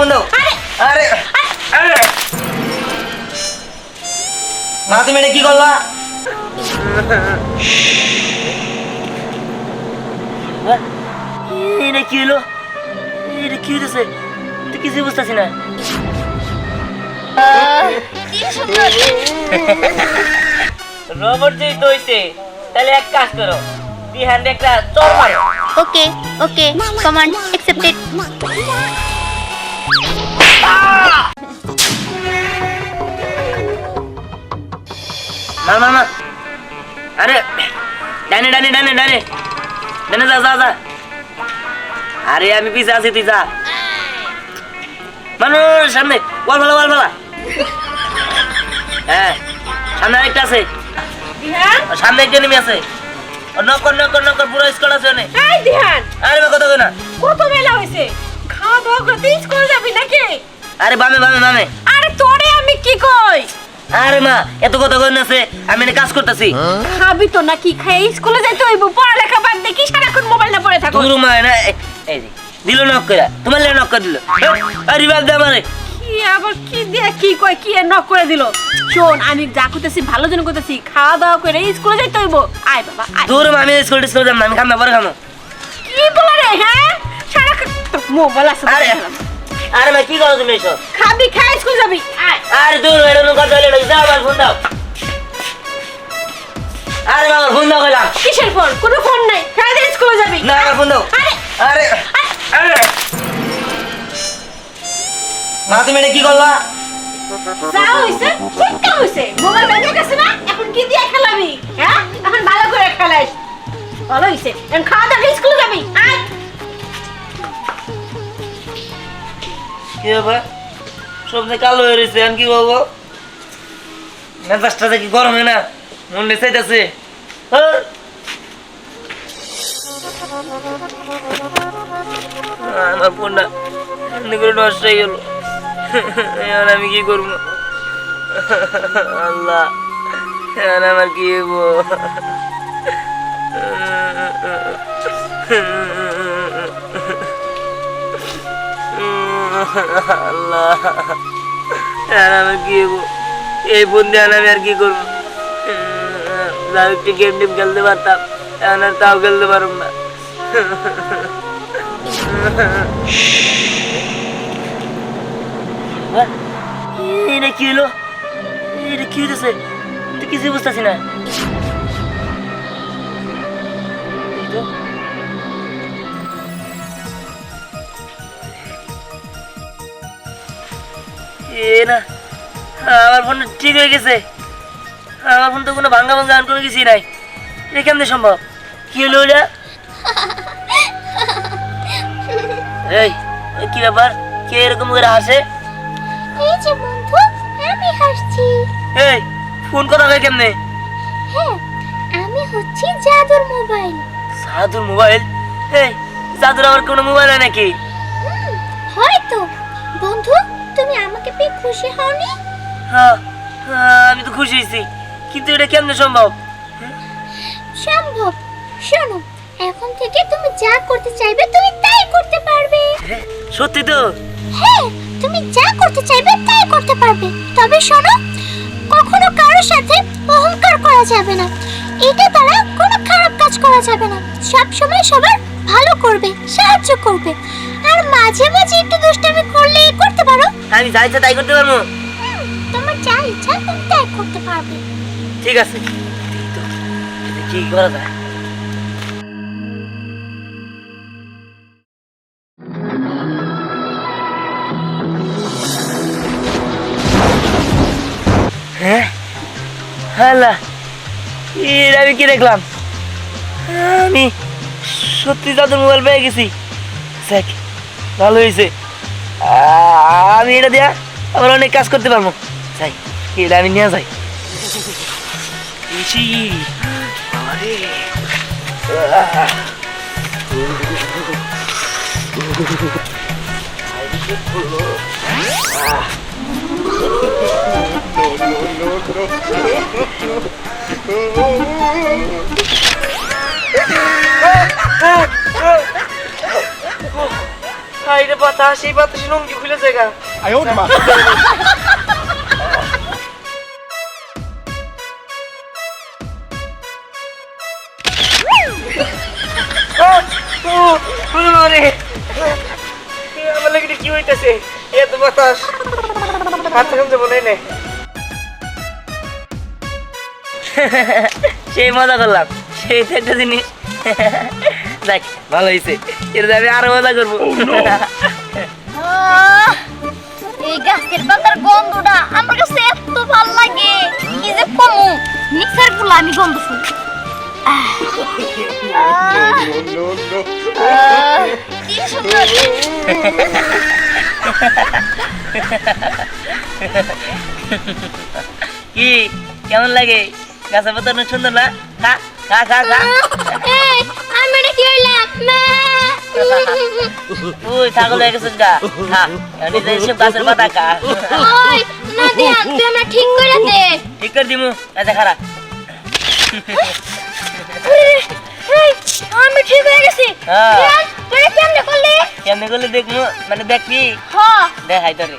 Phone দাও আরে আরে। মা তুমি এটা কি করলা? এটা কি হলো এটা কি হইতেছে? তুই কিছু বুঝতেছি না। রবট যেই তো তাহলে এক কাজ করো হ্যান্ডে একটা চর মারো ওকে ওকে কমান্ড অ্যাকসেপ্টেড না না না আরে ডানে ডানে ডানে ডানে। ডানে যা যা যা। আরে আমি পিছে আছি তুই যা। মানুষ সামনে। ওয়াল ফেলা ওয়াল ফেলা। হ্যাঁ সামনে আরেকটা আছে। সামনে একটা নেমে আছে। নকর নকর নকর পুরো স্কোয়াড আছে ওনে এই দিহান আরে কথা কই না। কত বেলা হয়েছে খাওয়া দাওয়া করতে স্কুল নাকি আরে বামে বামে বামে। আরে তোরে আমি কি কই? আরে মা এত কথা কই না আছে আমি এনে কাজ করতেছি। খাবি তো নাকি? খাই স্কুলে যাইতে হইব পড়ালেখা বাদ দিয়ে কি সারাক্ষণ মোবাইল না পড়ে থাকো? দূর মা না এই- দিল নক করে তোমার লে নক করে দিল। আরে বাদ দে আমারে। কি আবার কি দিয়ে কি কয় কি নক করে দিল? শোন আমি যা করতেছি ভালো জন্য করতেছি খাওয়া দাওয়া করে স্কুলে যাইতে হইব। আয় বাবা আয়। দূর মা আমি স্কুল টিস্কুল যাম না আমি খাম পরে খামো কি বলে রে হ্যাঁ? সারাক্ষণ মোবাইল আছে আরে আরে মা কি করো তুমি এসব? খাবি খাই স্কুল যাবি। আরে দূর এটা নো কথা যাও আমার ফোন দাও। আরে মা ফোন দাও কইলাম কিসের ফোন? কোনো ফোন নাই। খাই স্কুলে যাবি। না আমার ফোন দাও। আরে আরে আরে। মা তুমি এটা কি করলা? যা হইছে ঠিকটা হইছে। মোবাইল ভেঙে গেছে না? এখন কি দিয়ে খেলাবি? হ্যাঁ? এখন ভালো করে খেলাইস ভালো হইছে। এখন খাওয়া দাওয়া স্কুলে যাবি। আয়। কি হবে সবনে কালো হয়ে রয়েছে আমি কি হয় হ্যাঁ। আমার এমনি করে নষ্ট হয়ে আমি কি করব? আল্লাহ আমার কি আল্লাহ। কি আর আমি আর কি করব? গেম খেলতে পারতাম। এখন আর তাও খেলতে না। কি হলো? কি হইতেছে? তুই কিছু বুঝতেছি না। এ না। আমার ফোনটা ঠিক হয়ে গেছে। আমার ফোন তো কোনো ভাঙ্গা ভাঙ্গা আর কোনো কিছুই নাই। এটা কেমনে সম্ভব? কি হলো ওটা? এই কি ব্যাপার? কে এরকম করে হাসে? এই যে বন্ধু আমি হাসছি। এই ফোন কথা হয় কেমনে? হ্যাঁ আমি হচ্ছি জাদুর মোবাইল। সাধুর মোবাইল? এই সাধুর আমার কোনো মোবাইল হয় নাকি? হয়তো বন্ধু তুমি আমাকে পেয়ে খুশি হওনি? হ্যাঁ হ্যাঁ, আমি তো খুশি হয়েছি। কিন্তু এটা কেমনে সম্ভব? সম্ভব? শোনো এখন থেকে তুমি যা করতে চাইবে তুমি তাই করতে পারবে। হ্যাঁ, সত্যি তো? হ্যাঁ তুমি যা করতে চাইবে তাই করতে পারবে। তবে শোনো কখনো কারোর সাথে অহংকার করা যাবে না। এটা দ্বারা কোনো খারাপ কাজ করা যাবে না। সবসময় সবার ভালো করবে সাহায্য করবে। আর মাঝে মাঝে একটু দুষ্টামি করলে করতে পারো। আমি যা ইচ্ছা তাই করতে পারব। তোমার যা ইচ্ছা তুমি তাই করতে পারবে। ঠিক আছে। কি করা যায়? হ্যাঁ এটা আমি কি দেখলাম? আমি সত্যি তাদের মোবাইল পেয়ে গেছি। দেখ ভালো হয়েছে। আমি এটা দিয়া আবার অনেক কাজ করতে পারব। যাই এটা আমি নিয়ে যাই। আরে। হাইরে বাতাস এই বাতাসে নঙ্গি খুলে জায়গা আয় কি হইতেছে? এত বাতাস। হাত এখন যাব নেই সেই মজা করলাম। সেই একটা জিনিস। দেখ ভালো হয়েছে এটা আমি আরও মজা করব। এই গাছের পাতার গন্ধটা আমার কাছে এত ভালো লাগে। কি যে কমু মিক্সারগুলো আমি গন্ধ শুনি। আহ, আহ, No, no. আহ, কি সুন্দর কি কেমন লাগে? গাছের পাতা অনেক সুন্দর না? খা খা খা খা। কি হইলাম ছাগল হয়ে গেছিস গা। খা নিজে এসব গাছের পাতা খা। ওই নাদিয়া তুই আমরা ঠিক করে দে। ঠিক করে দিমু আচ্ছা খারা এই, এই, আমি ঠিক হয়ে গেছি। হ্যাঁ। দিয়ান, তুই এটা কেমনে করলি? কেমনি করলে দেখব মানে দেখবি দেখাই তোরে।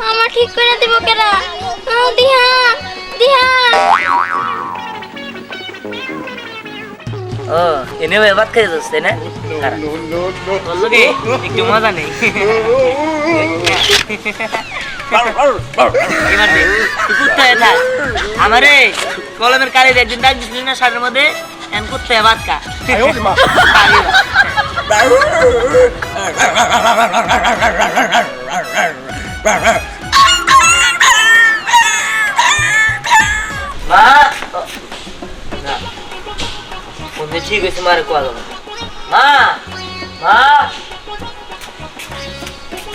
আমার ঠিক করে দেব কেরা দিহা দিহা ও এনে বাদ না? একটু মজা নেই। আমারে কলমের কালে একদিন ডাক দিছিল না সারের মধ্যে? এন করতে এবার কা Arr, arr, মা! ও, না। বন্ধু ঠিক হয়েছে মারে কোয়া না। মা! মা!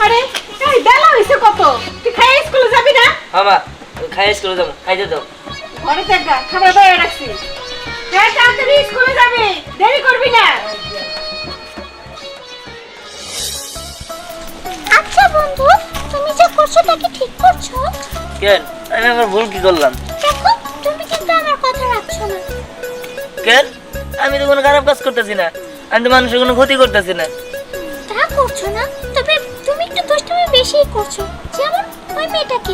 আরে এই বেলা হইছে কত? তুই খাই স্কুলে যাবি না? হ্যাঁ মা খাই স্কুলে যাব খাইতে দাও। ঘরে দেখা খাবার বাইরে রাখছি। হ্যাঁ তাড়াতাড়ি স্কুলে যাবি দেরি করবি না। আচ্ছা বন্ধু তুমি যা করছ তা কি ঠিক করছ? কেন? আমি আমার ভুল কি করলাম? দেখো তুমি কিন্তু আমার কথা রাখছো না। কেন? আমি তো কোনো খারাপ কাজ করতেছি না। আমি তো মানুষের কোনো ক্ষতি করতেছি না। তা করছ না। তবে তুমি একটু দুষ্টুমি বেশিই করছ। যেমন ওই মেয়েটাকে।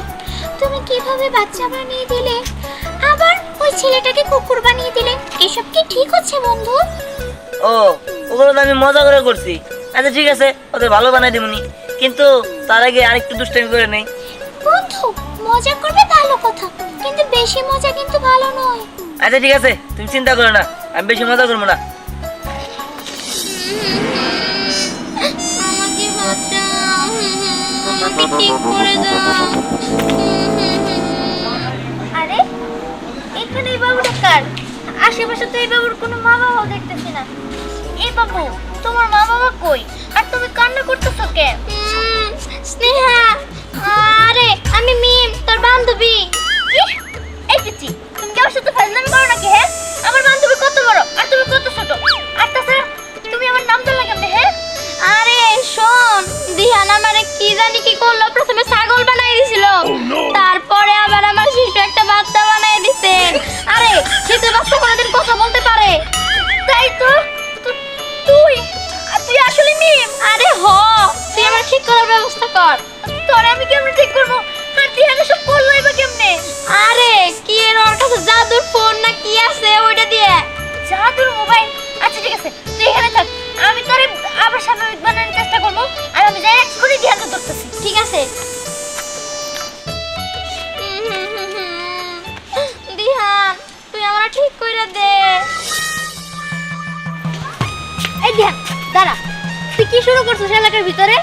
তুমি কীভাবে বাচ্চা বানিয়ে দিলে? আবার ওই ছেলেটাকে কুকুর বানিয়ে দিলে? এসব কি ঠিক হচ্ছে বন্ধু? ও ওগুলো তো আমি মজা করে করছি। আচ্ছা ঠিক আছে ওদের ভালো বানাই দিবনি কিন্তু তার আগে আরেকটু দুষ্টামি করে নেই। বন্ধু মজা করবে ভালো কথা কিন্তু বেশি মজা কিন্তু ভালো নয়। আচ্ছা ঠিক আছে তুমি চিন্তা করো না আমি বেশি মজা করব না। আরে এখানে এই বাবুটা কার? আশেপাশে তো এই বাবুর কোনো মা বাবাও দেখতেছি না। এই বাবু তোমার মা বাবা কই? আর তুমি কান্না করতেছো কেন? স্নেহা আরে আমি মিম তোর বান্ধবী। এই পিচি তুমি কি আমার সাথে ফাজলামি করো নাকি হ্যাঁ? আমার বান্ধবী কত বড় আর তুমি কত ছোট? আর তাছাড়া তুমি আমার নাম তো লাগাবে হ্যাঁ? আরে শোন দিহান আমারে কি জানি কি করল প্রথমে ছাগল বানাই দিছিল। তারপরে আবার আমার শিশু একটা বাচ্চা বানাই দিছে। আরে সে তো বাচ্চা কোনোদিন কথা বলতে পারে। তাই তো? আরে হ, তুই আমার ঠিক করার ব্যবস্থা কর। তোরে আমি কেমনে ঠিক করব? আর তুই এনে সব করল এবার কেমনে? আরে, কি এর ওর জাদুর ফোন না কি আছে ওইটা দিয়ে? জাদুর মোবাইল? আচ্ছা ঠিক আছে, তুই এখানে থাক। আমি তোরে আবার স্বাভাবিক বানানোর চেষ্টা করব, আর আমি যাই এক্ষুনি ধ্যান ধরতেছি। ঠিক আছে? দিহান, তুই আমার ঠিক করে দে। এই দিহান, দাঁড়া। তুই কি শুরু করছিস এলাকার ভিতরে?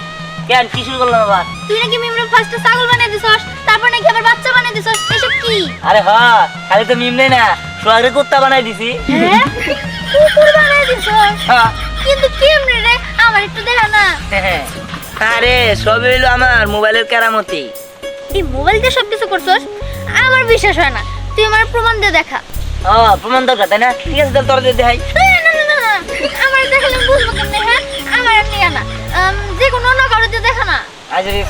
কেন কি শুরু করলাম আবার? তুই নাকি মিমরে ফার্স্টে ছাগল বানিয়ে দিছস তারপর নাকি আবার বাচ্চা বানিয়ে দিছস এসব কি? আরে হ্যাঁ খালি তো মিম নেই না সোয়াগরে কুত্তা বানাই দিছি। হ্যাঁ? কুকুর বানিয়ে দিছস? হ্যাঁ কিন্তু কেমনে রে? আমার একটু দেখা না। হ্যাঁ আরে সবই হইল আমার মোবাইলের কেরামতি। এই মোবাইল দিয়ে সব কিছু করছস? আমার বিশ্বাস হয় না। তুই আমার প্রমাণ দিয়ে দেখা। ও প্রমাণ দরকার তাই না? ঠিক আছে তাহলে তোর দিয়ে দেখাই। না, না, না, না, আমার দেখালে বুঝব কেমনে হ্যাঁ? আমার এমনি না। যে কোনো অন্য কারও দিয়ে দেখা না। আজ এই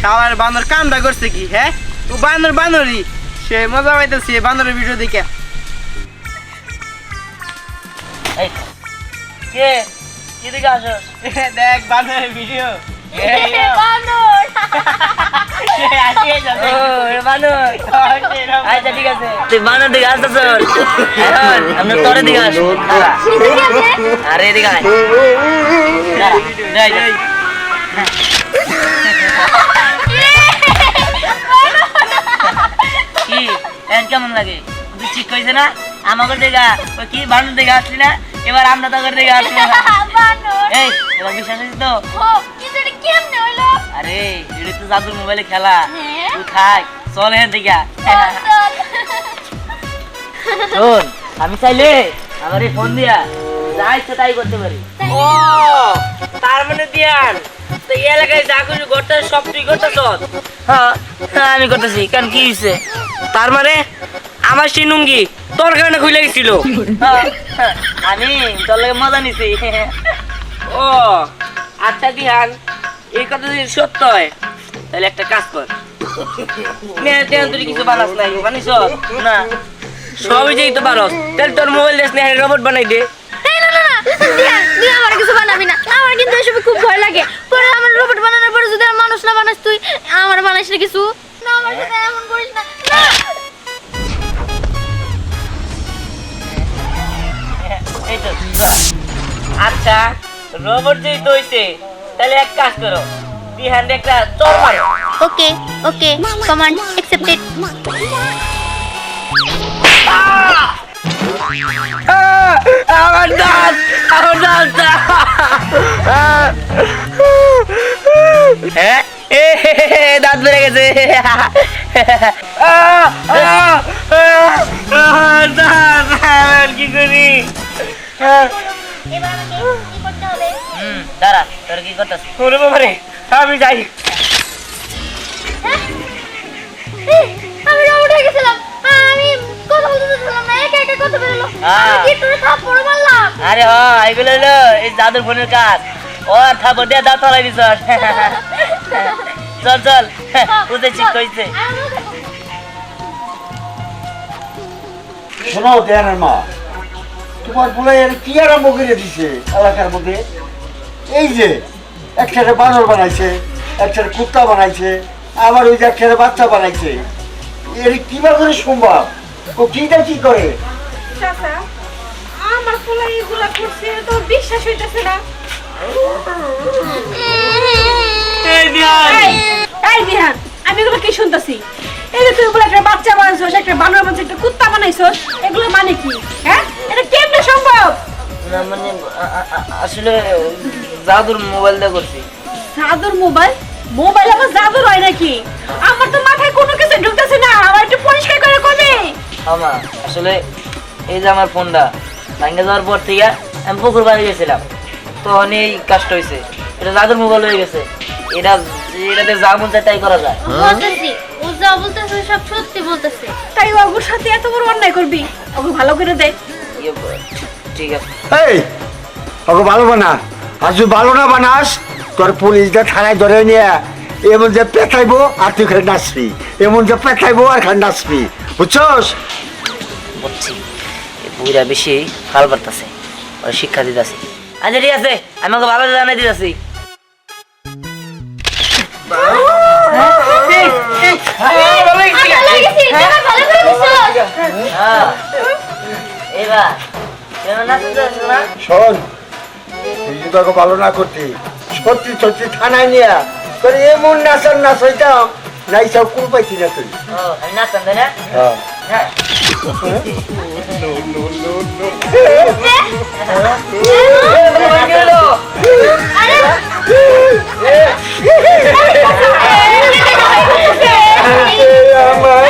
শাওয়ার বান্দর কামটা করছে কি হ্যাঁ? ও বান্দর বান্দরই সে মজা পাইতেছে বান্দরের ভিডিও দেখে। এই কে? কি দিকে দেখ বান্দরের ভিডিও বানর ও এ বানর আচ্ছা ঠিক আছে তুই বানর দিকে আসতেছ এখন আমরা তোর দিকে আস কি আছে আরে এদিকে আয় যাই যাই কি এর কেমন লাগে? তুই ঠিক কইছে না? আমাকে দেখা ওই কি বানর দিকে আসলি না এবার আমরা তোকে দিকে আসলি না এই এবার বিশ্বাস হয়েছে তো? ও কেমনে হইল আরে এটা তো জাদুর মোবাইলে খেলা। হ্যাঁ? তুই থাক চল হ্যাঁ চল, চল। শোন আমি চাইলে আমার এই ফোন দিয়া যা ইচ্ছে তাই করতে পারি। ও তার মানে দিয়ান তো এই এলাকায় যা কিছু করতে সব তুই করতেছ হ্যাঁ হ্যাঁ, আমি করতেছি কারণ কি হয়েছে তার মানে আমার সেই নুঙ্গি তোর কারণে খুলে গেছিল? হ্যাঁ, হ্যাঁ, আমি তোর লাগে মজা নিছি। ও আচ্ছা দিহান এই কথা যদি সত্য হয় তাহলে একটা কাজ কর। মেয়ে তেন তুই কিছু বানাস নাই বানিস না। সবই যেই তো পারস তাহলে তোর মোবাইল দেশ নিয়ে রোবট বানাই দে। এই না, না, না, দিয়ান, তুই আমার কিছু বানাবি না। আমার কিন্তু এসবে খুব ভয় লাগে। পরে আমার রোবট বানানোর পরে যদি আমার মানুষ না বানাস তুই আমার না কিছু? না আমার সাথে এমন করিস না। না। এই তো আচ্ছা রোবট যেই তো হইছে তাহলে এক কাজ করো দিহান একটা চর মারো। ওকে ওকে কমান্ড অ্যাকসেপ্টেড আমার দাঁত আমার দাঁত। হ্যাঁ দাঁত বেড়ে গেছে। কি করি? দাঁড়া তোর কি করতেছ ওরে বাবা রে আমি যাই? এই, আমি রোবট গেছিলাম। আমি কথা বলতে পারছিলাম না একা একা কথা বেরোলো। আমি কি তোর থাপ্পড় মারলাম? আরে হ এগুলো হলো এই জাদুর ফোনের কাজ। ও দিয়ে দাঁত ফলাই দিছ। চল চল। ঠিক কইছে। শোনো দেয়ানের মা তোমার বলে কি আরম্ভ করে দিছে এলাকার মধ্যে? এই যে একসাথে বানর বানাইছে এক একসাথে কুত্তা বানাইছে আবার ওই যে একসাথে বাচ্চা বানাইছে। এর কীভাবে করে সম্ভব? ও কিটা কি করে? আমার পোলা এগুলা করছে তো বিশ্বাস হইতেছে না। এই আমি এগুলো কি শুনতেছি? এই যে তুই একটা বাচ্চা বানাইছস একটা বানর বানাইছস একটা কুত্তা বানাইছস এগুলো মানে কি? হ্যাঁ? এটা কেমনে সম্ভব? মানে আসলে জাদুর মোবাইল দিয়ে করছি। জাদুর মোবাইল মোবাইল আবার জাদুর হয় নাকি? আমার তো মাথায় কোনো কিছু ঢুকতেছে না। আমার একটু পরিষ্কার করে কবে। আমা আসলে এই যে আমার ফোনটা ভাঙ্গে যাওয়ার পর থেকে আমি পুকুর বাড়ি গেছিলাম। তখন এই কাজটা হয়েছে এটা জাদুর মোবাইল হয়ে গেছে। এটা এটাতে যা মন চায় তাই করা যায়। বলতেছি ও যা বলতেছে সব সত্যি বলতেছে। তাই ওর সাথে এত বড় অন্যায় করবি? ওকে ভালো করে দেয় ইয়ে, ঠিক আছে। এই ওকে ভালো বানা। আর যদি ভালো না বানাস তোর পুলিশদের থানায় ধরে নিয়ে এমন যে পেথাইবো আর তুই খালি নাচবি। এমন যে পেথাইবো আর খালি নাচবি। বুঝছস? বুঝছি বুড়া বেশি ফাল বাড়তেছে ওরা শিক্ষা দিতেছি। আচ্ছা ঠিক আছে আমি ওকে ভালো জানাই দিতেছি। হ্যাঁ। আসছো না? শোন তোকে ভালো না করতি সত্যি সত্যি থানায় নিয়ে তোর এমন নাচার নাচ হইতাম না এইসব কুল পাইছি না তুই না হ্যাঁ হ্যাঁ আমার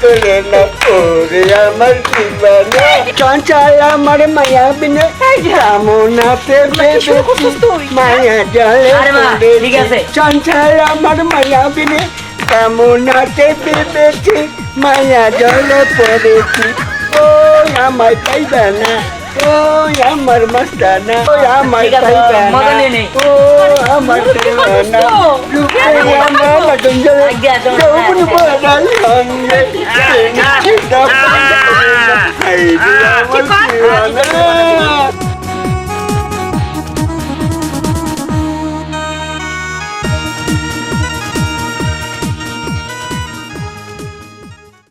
করে না ওরে আমার দিবানা। চঞ্চল আমার মায়া বিনে কামনাতে বেবেছি মায়া জলে। ঠিক আছে। চঞ্চল আমার মায়া বিনে কামনাতে বেবেছি মায়া জলে পড়েছি। ও আমার পাইবা না ও আমার মস্তানা ও আমার ঠিক আছে, পাইবা মজা নিয়ে না নেই। ও আমার পাইবা না রূপে আমার মটঞ্জল আজ্ঞা, তোমার যৌবন বড়াল সঙ্গে কি কর?